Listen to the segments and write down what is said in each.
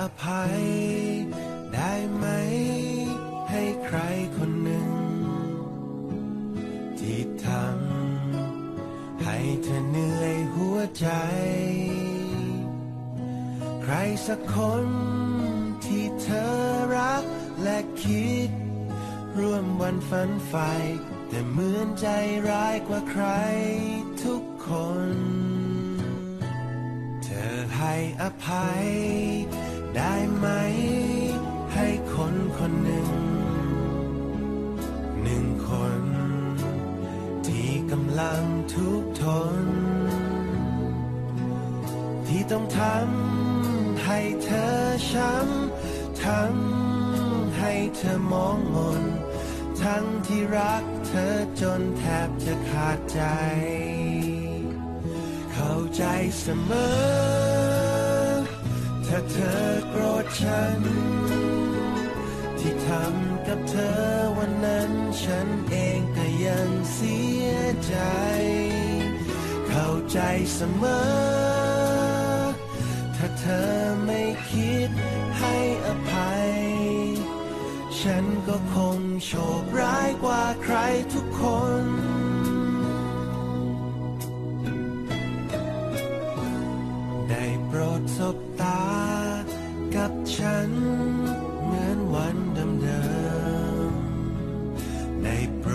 อภัย ได้ไหม ให้ใครคนหนึ่ง ที่ทำให้เธอเหนื่อยหัวใจ ใครสักคนที่เธอรักและคิด ร่วมวันฝันใฝ่แต่เหมือนใจร้ายกว่าใครทุกคน เธอให้อภัยำลังทุกทน ที่ต้องทำให้เธอช้ำทำให้เธอมองมน ทั้งที่รักเธอจนแทบจะขาดใจ เข้าใจเสมอ ถ้าเธอโกรธฉัน ที่ทำกับเธอวันนั้นฉันเอง ใจเสมอ ถ้าเธอไม่คิดให้อภัย ฉันก็คงโชคร้ายกว่าใครทุกคนได้โปรดสบตากับฉัน เหมือนวันเดิมๆได้โปร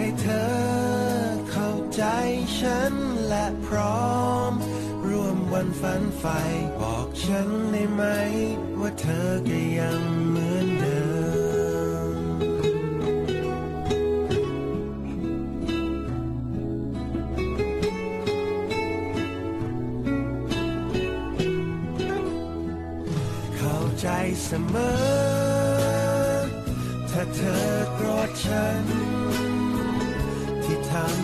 ให้เธอเข้าใจฉันและพร้อม ร่วมวันฝันใฝ่บอกฉันได้ไหม ว่าเธอก็ยังเหมือนเดิม เข้าใจเสมอ ถ้าเธอโกรธฉัน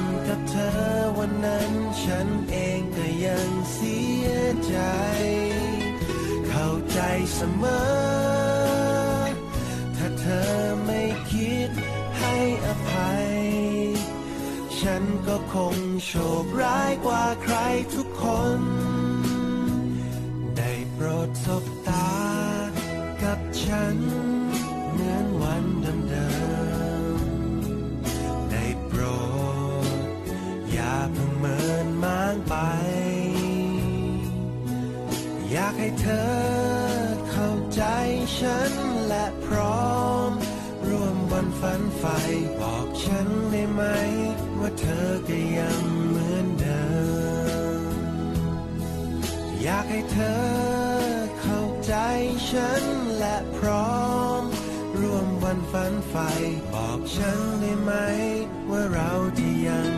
ำกับเธอวันนั้นฉันเองก็ยังเสียใจ เข้าใจเสมอ ถ้าเธอไม่คิดให้อภัย ฉันก็คงโชคร้ายกว่าใครทุกคน ได้โปรดสบ อยากให้เธอเข้าใจฉันและพร้อม ร่วมวันฝันใฝ่บอกฉันได้ไหม ว่าเธอก็ยังเหมือนเดิม อยากให้เธอเข้าใจฉันและพร้อม ร่วมวันฝันใฝ่บอกฉันได้ไหม ว่าเราจะยัง